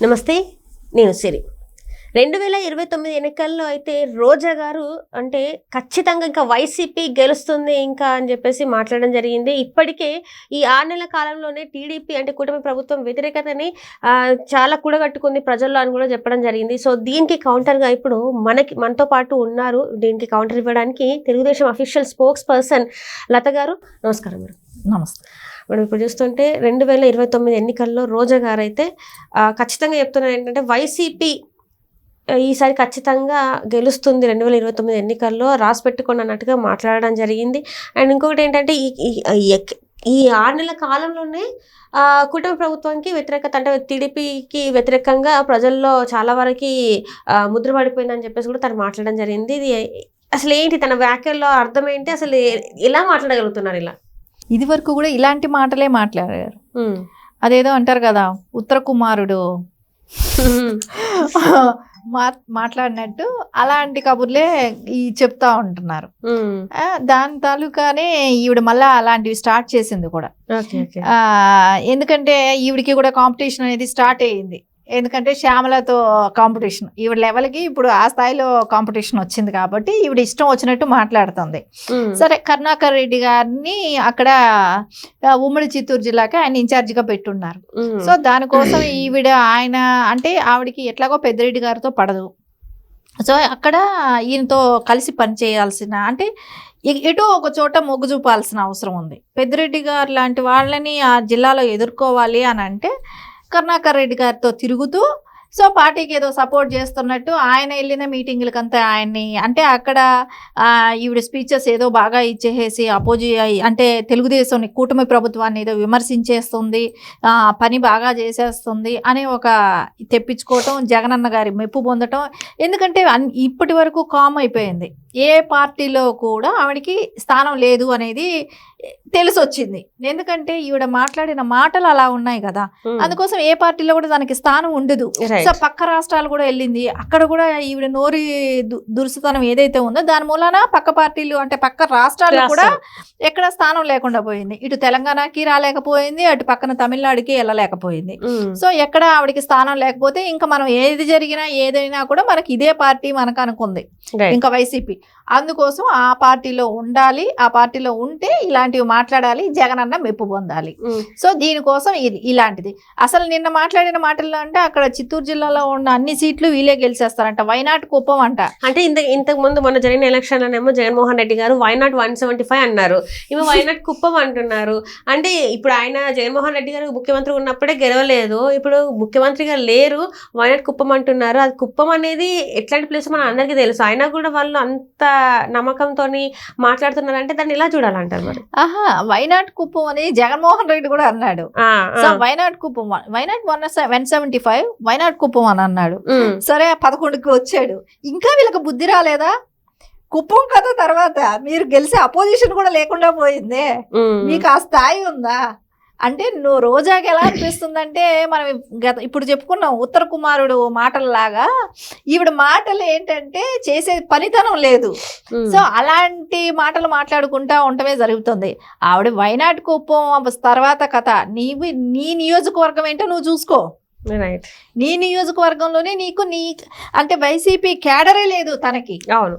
నమస్తే నేను సిరి. రెండు వేల ఇరవై తొమ్మిది ఎన్నికల్లో అయితే రోజా గారు అంటే ఖచ్చితంగా ఇంకా వైసీపీ గెలుస్తుంది ఇంకా అని చెప్పేసి మాట్లాడడం జరిగింది. ఇప్పటికే ఈ ఆరు నెలల కాలంలోనే టీడీపీ అంటే కూటమి ప్రభుత్వం వ్యతిరేకతని చాలా కూడగట్టుకుంది ప్రజల్లో అని కూడా చెప్పడం జరిగింది. సో దీనికి కౌంటర్గా ఇప్పుడు మనకి మనతో పాటు ఉన్నారు. దీనికి కౌంటర్ ఇవ్వడానికి Telugu Desam official spokesperson Latha garu. నమస్కారం మేడం నమస్తే. మనం ఇప్పుడు చూస్తుంటే రెండు వేల ఇరవై తొమ్మిది ఎన్నికల్లో రోజా గారు అయితే ఖచ్చితంగా చెప్తున్నారు ఏంటంటే వైసీపీ ఈసారి ఖచ్చితంగా గెలుస్తుంది రెండు వేల ఇరవై తొమ్మిది ఎన్నికల్లో రాసి పెట్టుకోండి అన్నట్టుగా మాట్లాడడం జరిగింది. అండ్ ఇంకొకటి ఏంటంటే ఈ ఈ- ఆరు నెలల కాలంలోనే కుటుంబ ప్రభుత్వానికి వ్యతిరేకత అంటే టీడీపీకి వ్యతిరేకంగా ప్రజల్లో చాలా వరకు ముద్రపడిపోయిందని ముద్ర పడిపోయిందని చెప్పేసి కూడా తను మాట్లాడడం జరిగింది. ఇది అసలు ఏంటి తన వ్యాఖ్యల్లో అర్థం ఏంటి? అసలు ఎలా మాట్లాడగలుగుతున్నారు ఇలా? ఇది వరకు కూడా ఇలాంటి మాటలే మాట్లాడారు. అదేదో అంటారు కదా ఉత్తర కుమారుడు. మా మాట్లాడినట్టు అలాంటి కబుర్లే ఈ చెప్తా ఉంటున్నారు. దాని తాలూకానే ఈవిడ మళ్ళా అలాంటివి స్టార్ట్ చేసింది కూడా. ఎందుకంటే ఈవిడికి కూడా కాంపిటీషన్ అనేది స్టార్ట్ అయ్యింది. ఎందుకంటే శ్యామలతో కాంపిటీషన్. ఈవిడ లెవెల్కి ఇప్పుడు ఆ స్థాయిలో కాంపిటీషన్ వచ్చింది కాబట్టి ఈవిడ ఇష్టం వచ్చినట్టు మాట్లాడుతుంది. సరే కరుణాకర్ రెడ్డి గారిని అక్కడ ఉమ్మడి చిత్తూరు జిల్లాకి ఆయన ఇన్ఛార్జిగా పెట్టున్నారు. సో దానికోసం ఈవిడ ఆయన అంటే ఆవిడకి ఎట్లాగో పెద్దిరెడ్డి గారితో పడదు. సో అక్కడ ఈయనతో కలిసి పనిచేయాల్సిన అంటే ఎటో ఒక చోట మొగ్గు చూపాల్సిన అవసరం ఉంది. పెద్దిరెడ్డి గారు లాంటి వాళ్ళని ఆ జిల్లాలో ఎదుర్కోవాలి అని అంటే కరుణాకర్ రెడ్డి గారితో తిరుగుతూ సో పార్టీకి ఏదో సపోర్ట్ చేస్తున్నట్టు ఆయన వెళ్ళిన మీటింగ్లకంతా ఆయన్ని అంటే అక్కడ ఈవిడ స్పీచెస్ ఏదో బాగా ఇచ్చేసేసి అపోజి అంటే తెలుగుదేశం కూటమి ప్రభుత్వాన్ని ఏదో విమర్శించేస్తుంది పని బాగా చేసేస్తుంది అని ఒక తెప్పించుకోవటం జగనన్న గారి మెప్పు పొందటం ఎందుకంటే అన్ ఇప్పటి వరకు కామ్ అయిపోయింది. ఏ పార్టీలో కూడా ఆవిడకి స్థానం లేదు అనేది తెలిసి వచ్చింది ఎందుకంటే ఈవిడ మాట్లాడిన మాటలు అలా ఉన్నాయి కదా. అందుకోసం ఏ పార్టీలో కూడా దానికి స్థానం ఉండదు. సో పక్క రాష్ట్రాలు కూడా వెళ్ళింది. అక్కడ కూడా ఈవిడ నోరి దు- దురుసుతనం ఏదైతే ఉందో దాని మూలాన పక్క పార్టీలు అంటే పక్క రాష్ట్రాలు కూడా ఎక్కడ స్థానం లేకుండా పోయింది. ఇటు తెలంగాణకి రాలేకపోయింది. అటు పక్కన తమిళనాడుకి వెళ్ళలేకపోయింది. సో ఎక్కడ ఆవిడకి స్థానం లేకపోతే ఇంకా మనం ఏది జరిగినా ఏదైనా కూడా మనకి ఇదే పార్టీ మనకు అనుకుంది. ఇంకా వైసీపీ. అందుకోసం ఆ పార్టీలో ఉండాలి ఆ పార్టీలో ఉంటే ఇలాంటివి మాట్లాడాలి జగనన్న మెప్పు పొందాలి. సో దీనికోసం ఇది ఇలాంటిది. అసలు నిన్న మాట్లాడిన మాటల్లో అంటే అక్కడ చిత్తూరు జిల్లాలో ఉన్న అన్ని సీట్లు వీలే గెలిచేస్తారంట. వైనాట్ కుప్పం అంట. అంటే ఇంత ఇంతకు ముందు మొన్న జరిగిన ఎలక్షన్ లోనేమో జగన్మోహన్ రెడ్డి గారు వైనాట్ వన్ సెవెంటీ ఫైవ్ అన్నారు. ఈమె వైనాట్ కుప్పం అంటున్నారు. అంటే ఇప్పుడు ఆయన జగన్మోహన్ రెడ్డి గారు ముఖ్యమంత్రి ఉన్నప్పుడే గెలవలేదు. ఇప్పుడు ముఖ్యమంత్రిగా లేరు వైనాట్ కుప్పం అంటున్నారు. అది కుప్పం అనేది ఎట్లాంటి ప్లేస్ మన అందరికీ తెలుసు. అయినా కూడా వాళ్ళు అంత నమ్మకంతో మాట్లాడుతున్నారంటే దాన్ని ఇలా చూడాలంటారు మరి? ఆహా వైనాట్ కుప్పం అని జగన్మోహన్ రెడ్డి కూడా అన్నాడు. So. Why not Kuppam why not one one seventy five why not Kuppam అని అన్నాడు. సరే పదకొండుకి వచ్చాడు. ఇంకా వీళ్ళకి బుద్ధి రాలేదా? కుప్పం కథ తర్వాత మీరు గెలిచే అపోజిషన్ కూడా లేకుండా పోయిందే. మీకు ఆ స్థాయి ఉందా? అంటే నువ్వు రోజాకి ఎలా అనిపిస్తుందంటే మనం గత ఇప్పుడు చెప్పుకున్నాం ఉత్తర కుమారుడు మాటలలాగా ఈవిడ మాటలు ఏంటంటే చేసే పనితనం లేదు. సో అలాంటి మాటలు మాట్లాడుకుంటా ఉండటమే జరుగుతుంది. ఆవిడ వైనాట్ కుప్పం తర్వాత కథ. నీవి నీ నియోజకవర్గం ఏంటో నువ్వు చూసుకో. రైట్. నీ నియోజకవర్గంలోనే నీకు నీ అంటే వైసీపీ క్యాడరే లేదు తనకి. అవును.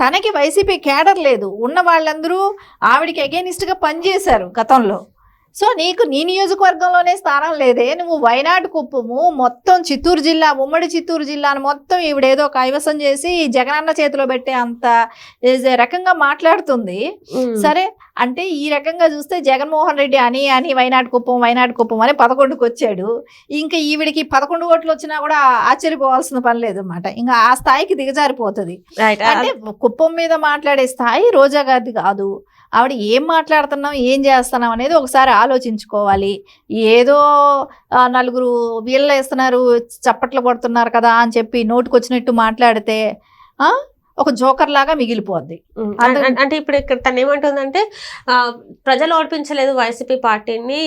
తనకి వైసీపీ క్యాడర్ లేదు. ఉన్న వాళ్ళందరూ ఆవిడకి అగేనిస్ట్గా పనిచేశారు గతంలో. సో నీకు నీ నియోజకవర్గంలోనే స్థానం లేదే నువ్వు వైనాడు కుప్పము మొత్తం చిత్తూరు జిల్లా ఉమ్మడి చిత్తూరు జిల్లాను మొత్తం ఈవిడేదో కైవసం చేసి జగనన్న చేతిలో పెట్టే అంత రకంగా మాట్లాడుతుంది. సరే అంటే ఈ రకంగా చూస్తే జగన్మోహన్ రెడ్డి అని అని వైనాడు కుప్పం వైనాడు కుప్పం అని పదకొండుకు వచ్చాడు. ఇంకా ఈవిడికి పదకొండు ఓట్లు వచ్చినా కూడా ఆశ్చర్యపోవాల్సిన పని లేదు అనమాట ఇంకా ఆ స్థాయికి దిగజారిపోతుంది. రైట్ అంటే కుప్పం మీద మాట్లాడే స్థాయి రోజా గారిది కాదు. ఆవిడ ఏం మాట్లాడుతున్నాం ఏం చేస్తున్నాం అనేది ఒకసారి ఆలోచించుకోవాలి. ఏదో నలుగురు వీళ్ళు వేస్తున్నారు చప్పట్లు కొడుతున్నారు కదా అని చెప్పి నోటుకు వచ్చినట్టు మాట్లాడితే ఒక జోకర్ లాగా మిగిలిపోద్ది. అంటే ఇప్పుడు ఇక్కడ తను ఏమంటుందంటే ప్రజలు ఓడిపించలేదు వైసీపీ పార్టీని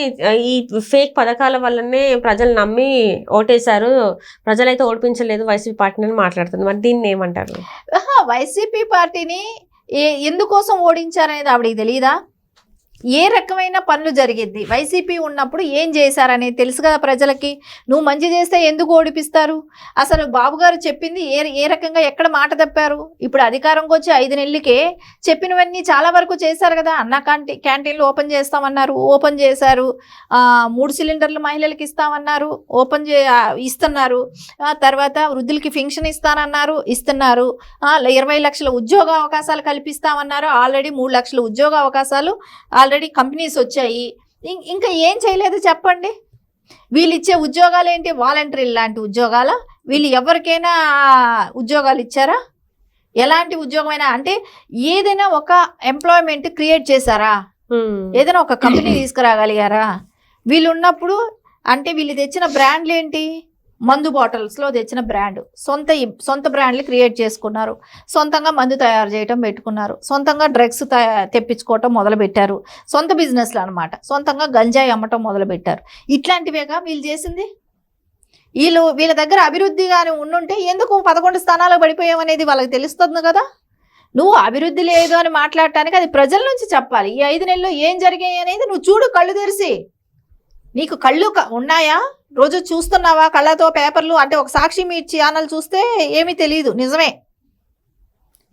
ఈ ఫేక్ పథకాల వల్లనే ప్రజలు నమ్మి ఓటేశారు ప్రజలైతే ఓడిపించలేదు వైసీపీ పార్టీని అని మాట్లాడుతుంది. మరి దీన్ని ఏమంటారు? వైసీపీ పార్టీని ఏ ఎందుకోసం ఓడించారనేది ఆవిడకి తెలియదా ఏ రకమైన పనులు జరిగింది వైసీపీ ఉన్నప్పుడు ఏం చేశారనేది తెలుసు కదా ప్రజలకి? నువ్వు మంచి చేస్తే ఎందుకు ఓడిపిస్తారు? అసలు బాబు గారు చెప్పింది ఏ ఏ రకంగా ఎక్కడ మాట తప్పారు? ఇప్పుడు అధికారంకి వచ్చి ఐదు నెలలకే చెప్పినవన్నీ చాలా వరకు చేశారు కదా. అన్న క్యాంటీ క్యాంటీన్లు ఓపెన్ చేస్తామన్నారు ఓపెన్ చేశారు. మూడు సిలిండర్లు మహిళలకు ఇస్తామన్నారు ఓపెన్ చే ఇస్తున్నారు. తర్వాత వృద్ధులకి ఫింక్షన్ ఇస్తానన్నారు ఇస్తున్నారు. ఇరవై లక్షల ఉద్యోగ అవకాశాలు కల్పిస్తామన్నారు. ఆల్రెడీ మూడు లక్షల ఉద్యోగ అవకాశాలు ఆల్రెడీ కంపెనీస్ వచ్చాయి. ఇంకా ఏం చేయలేదు చెప్పండి. వీళ్ళు ఇచ్చే ఉద్యోగాలు ఏంటి వాలంటరీ లాంటి ఉద్యోగాల? వీళ్ళు ఎవరికైనా ఉద్యోగాలు ఇచ్చారా? ఎలాంటి ఉద్యోగమైనా? అంటే ఏదైనా ఒక ఎంప్లాయ్మెంట్ క్రియేట్ చేశారా. ఏదైనా ఒక కంపెనీ తీసుకురాగలిగారా? వీళ్ళు ఉన్నప్పుడు అంటే వీళ్ళు తెచ్చిన బ్రాండ్లు ఏంటి? మందు బాటిల్స్లో తెచ్చిన బ్రాండ్. సొంత ఇ- సొంత బ్రాండ్లు క్రియేట్ చేసుకున్నారు. సొంతంగా మందు తయారు చేయటం పెట్టుకున్నారు. సొంతంగా డ్రగ్స్ తెప్పించుకోవటం మొదలుపెట్టారు. సొంత బిజినెస్లు అనమాట సొంతంగా గంజాయి అమ్మటం మొదలుపెట్టారు. ఇట్లాంటివేగా వీళ్ళు చేసింది? వీళ్ళు వీళ్ళ దగ్గర అభివృద్ధి కానీ ఉండుంటే ఎందుకు పదకొండు స్థానాలు పడిపోయామనేది వాళ్ళకి తెలుస్తుంది కదా? నువ్వు అభివృద్ధి లేదు అని మాట్లాడటానికి అది ప్రజల నుంచి చెప్పాలి. ఈ ఐదు నెలల్లో ఏం జరిగాయి అనేది నువ్వు చూడు కళ్ళు తెరిసి నీకు కళ్ళు క- ఉన్నాయా? రోజు చూస్తున్నావా కళ్ళతో పేపర్లు? అంటే ఒక సాక్షి మీ ఛానల్ చూస్తే ఏమీ తెలియదు నిజమే.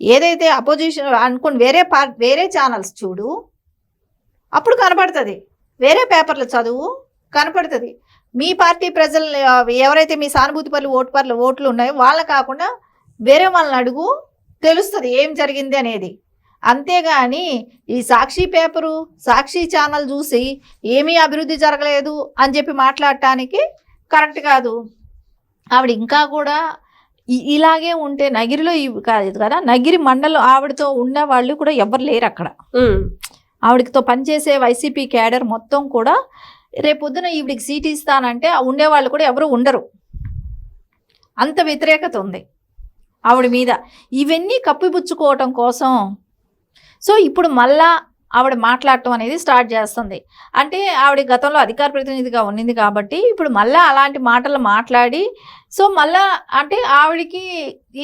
ఏదైతే అపోజిషన్ అనుకుని వేరే పార్ వేరే ఛానల్స్ చూడు అప్పుడు కనపడుతుంది. వేరే పేపర్లు చదువు కనపడుతుంది. మీ పార్టీ ప్రజలు ఎవరైతే మీ సానుభూతి పనులు ఓటు పనులు ఓట్లు ఉన్నాయో వాళ్ళని కాకుండా వేరే వాళ్ళని అడుగు తెలుస్తుంది ఏం జరిగింది అనేది. అంతేగాని ఈ సాక్షి పేపరు సాక్షి ఛానల్ చూసి ఏమీ అభివృద్ధి జరగలేదు అని చెప్పి మాట్లాడటానికి కరెక్ట్ కాదు. ఆవిడ ఇంకా కూడా ఇలాగే ఉంటే నగిరిలో ఇవి కాదు కదా నగిరి మండలం ఆవిడతో ఉన్న వాళ్ళు కూడా ఎవరు లేరు అక్కడ. ఆవిడతో పనిచేసే వైసీపీ క్యాడర్ మొత్తం కూడా రేపొద్దున ఈవిడికి సీట్ ఇస్తానంటే ఉండేవాళ్ళు కూడా ఎవరు ఉండరు. అంత వ్యతిరేకత ఉంది. ఆవిడ మీద. ఇవన్నీ కప్పిపుచ్చుకోవటం కోసం సో ఇప్పుడు మళ్ళా ఆవిడ మాట్లాడటం అనేది స్టార్ట్ చేస్తుంది. అంటే ఆవిడ గతంలో అధికార ప్రతినిధిగా ఉన్నింది కాబట్టి ఇప్పుడు మళ్ళీ అలాంటి మాటలు మాట్లాడి సో మళ్ళా అంటే ఆవిడకి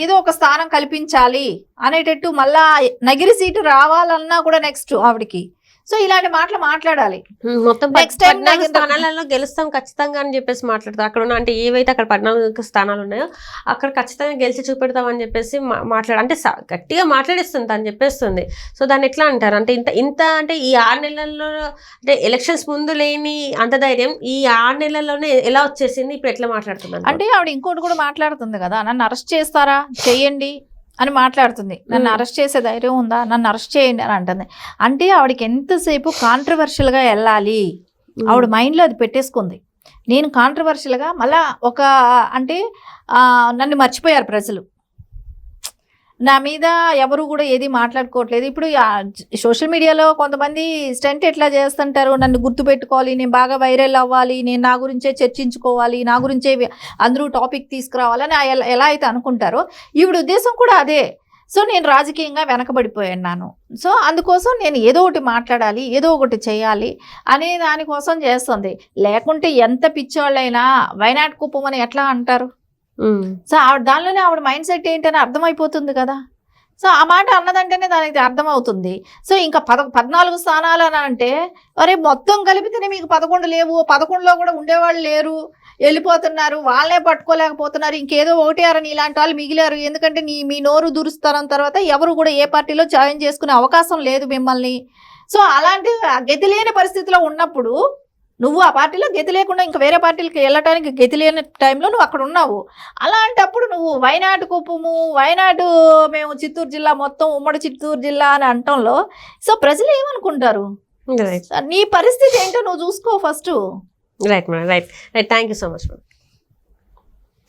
ఏదో ఒక స్థానం కల్పించాలి అనేటట్టు మళ్ళా నగిరి సీటు రావాలన్నా కూడా నెక్స్ట్ ఆవిడకి. సో ఇలాంటి మాటలు మాట్లాడాలి. మొత్తం Next time పద్నాలుగు నాకు- స్థానాలలో గెలుస్తాం ఖచ్చితంగా అని చెప్పేసి మాట్లాడతారు. అక్కడ ఉన్న అంటే ఏవైతే అక్కడ పద్నాలుగు స్థానాలు ఉన్నాయో అక్కడ ఖచ్చితంగా గెలిచి చూపెడతాం అని చెప్పేసి మాట్లాడ అంటే గట్టిగా మాట్లాడిస్తుంది తను చెప్పేస్తుంది. సో దాన్ని ఎట్లా అంటారు? అంటే ఇంత ఇంత అంటే ఈ ఆరు నెలల్లో అంటే ఎలక్షన్స్ ముందు లేని అంత ధైర్యం ఈ ఆరు నెలల్లోనే ఎలా వచ్చేసింది? ఇప్పుడు ఎట్లా మాట్లాడుతుంది అంటే ఆవిడ ఇంకోటి కూడా మాట్లాడుతుంది కదా నన్ను అరెస్ట్ చేస్తారా? చెయ్యండి అని మాట్లాడుతుంది. నన్ను. అరెస్ట్ చేసే ధైర్యం ఉందా? నన్ను అరెస్ట్ చేయండి అని అంటుంది. అంటే ఆవిడకి ఎంతసేపు కాంట్రవర్షియల్గా వెళ్ళాలి? ఆవిడ మైండ్లో అది పెట్టేసుకుంది. నేను కాంట్రవర్షియల్గా మళ్ళా ఒక అంటే నన్ను మర్చిపోయారు ప్రజలు. నా మీద ఎవరు కూడా ఏది మాట్లాడుకోవట్లేదు. ఇప్పుడు సోషల్ మీడియాలో కొంతమంది స్టెంట్ ఎట్లా చేస్తుంటారు నన్ను గుర్తుపెట్టుకోవాలి నేను బాగా వైరల్ అవ్వాలి నేను నా గురించే చర్చించుకోవాలి నా గురించే అందరూ టాపిక్ తీసుకురావాలని ఎలా- ఎలా అయితే అనుకుంటారో ఈవిడ ఉద్దేశం కూడా అదే. సో నేను రాజకీయంగా వెనకబడిపోయాను సో అందుకోసం నేను ఏదో ఒకటి మాట్లాడాలి ఏదో ఒకటి చేయాలి అనే దానికోసం చేస్తుంది. లేకుంటే ఎంత పిచ్చోళ్ళైనా వైనాట్ కుప్పం అని ఎట్లా అంటారు? సో ఆవిడ దానిలోనే ఆవిడ మైండ్ సెట్ ఏంటని అర్థమైపోతుంది కదా. సో ఆ మాట అన్నదంటేనే దానికి అర్థమవుతుంది. సో ఇంకా పద పద్నాలుగు స్థానాలు అని అంటే అరే మొత్తం కలిపితేనే మీకు పదకొండు లేవు పదకొండులో కూడా ఉండేవాళ్ళు లేరు వెళ్ళిపోతున్నారు వాళ్ళే పట్టుకోలేకపోతున్నారు ఇంకేదో ఒకటి అరని ఇలాంటి వాళ్ళు మిగిలారు. ఎందుకంటే నీ మీ నోరు దురుస్తారం తర్వాత ఎవరు కూడా ఏ పార్టీలో జాయిన్ చేసుకునే అవకాశం లేదు మిమ్మల్ని. సో అలాంటి గతి లేని పరిస్థితిలో ఉన్నప్పుడు నువ్వు ఆ పార్టీలో గతి లేకుండా ఇంకా వేరే పార్టీలకి వెళ్ళటానికి గతి లేని టైంలో నువ్వు అక్కడ ఉన్నావు. అలాంటప్పుడు నువ్వు వైనాడు కుప్పము వైనాడు మేము చిత్తూరు జిల్లా మొత్తం ఉమ్మడి చిత్తూరు జిల్లా అని అంటంలో సో ప్రజలు ఏమనుకుంటారు? నీ పరిస్థితి ఏంటో నువ్వు చూసుకో first. Right madam right right thank you so much madam